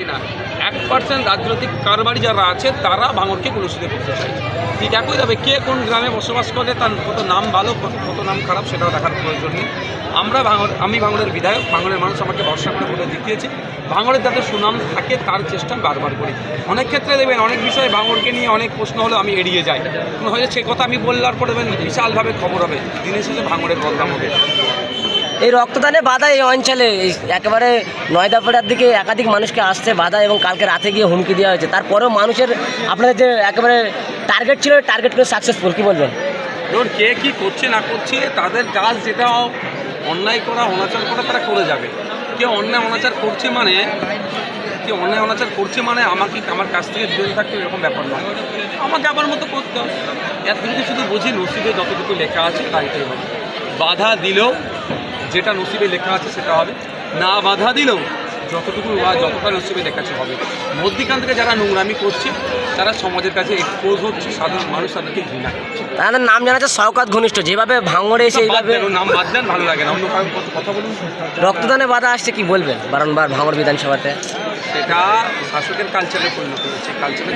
এক পার্সেন্ট রাজনৈতিক কারবারি যারা আছে, তারা ভাঙরকে কলুষিত করতে চায়। ঠিক একইভাবে কে কোন গ্রামে বসবাস করে, তার কত নাম ভালো, কত নাম খারাপ, সেটাও দেখার প্রয়োজন নেই। আমরা ভাঙর, আমি ভাঙরের বিধায়ক, ভাঙরের মানুষ আমাকে ভরসা করে ভোটে জিতিয়েছে। ভাঙরের যাতে সুনাম থাকে, তার চেষ্টা বারবার করি। অনেক ক্ষেত্রে দেখবেন, অনেক বিষয়ে ভাঙরকে নিয়ে অনেক প্রশ্ন হলো, আমি এড়িয়ে যাই। হয়তো সে কথা আমি বললার পরে দেবেন বিশালভাবে খবর হবে। দিনের শেষে ভাঙরের বদনাম হবে। এই রক্তদানে বাধা এই অঞ্চলে। একেবারে নয়দাপাড়ার দিকে একাধিক মানুষকে আসছে বাধা এবং কালকে রাতে গিয়ে হুমকি দেওয়া হয়েছে। তারপরেও মানুষের আপনাদের যে একেবারে টার্গেট ছিল টার্গেট করে সাকসেসফুল কী বলবেন? ধরুন কে কী করছে, না করছে, তাদের কাজ যেটা অন্যায় করা, অনাচার করা, তারা করে যাবে। কেউ অন্যায়, অনাচার করছে মানে কেউ অন্যায়, অনাচার করছে মানে আমাকে আমার কাছ থেকে দূরে থাকতে এরকম ব্যাপার নয়। আমাকে আমার মতো করতে হবে। এতটুকু শুধু বুঝি, নসিবে যতটুকু লেখা আছে তাইটাই হবে। বাধা দিলেও যেটা নসিবে লেখা আছে সেটা হবে। না বাধা দিলেও যতটুকু বা যতটা নসিবে লেখা আছে হবে। মধ্যিখান থেকে যারা নোংরামি করছে তারা সমাজের কাছে এক্সপোজ হচ্ছে সাধারণ মানুষ তাদেরকে ঘৃণা করছে। তাদের নাম জানা যাচ্ছে শওকাত ঘনিষ্ঠ। যেভাবে ভাঙড়ে এসে এইভাবে নাম বাদ দেন ভালো লাগে না। অন্য কারোর কথা- কথা বলুন। রক্তদানে বাধা আসছে কি বলবেন? বারংবার ভাঙড় বিধানসভাতে। সেটা শাসকের কালচারে পরিণত হয়েছে। কালচারে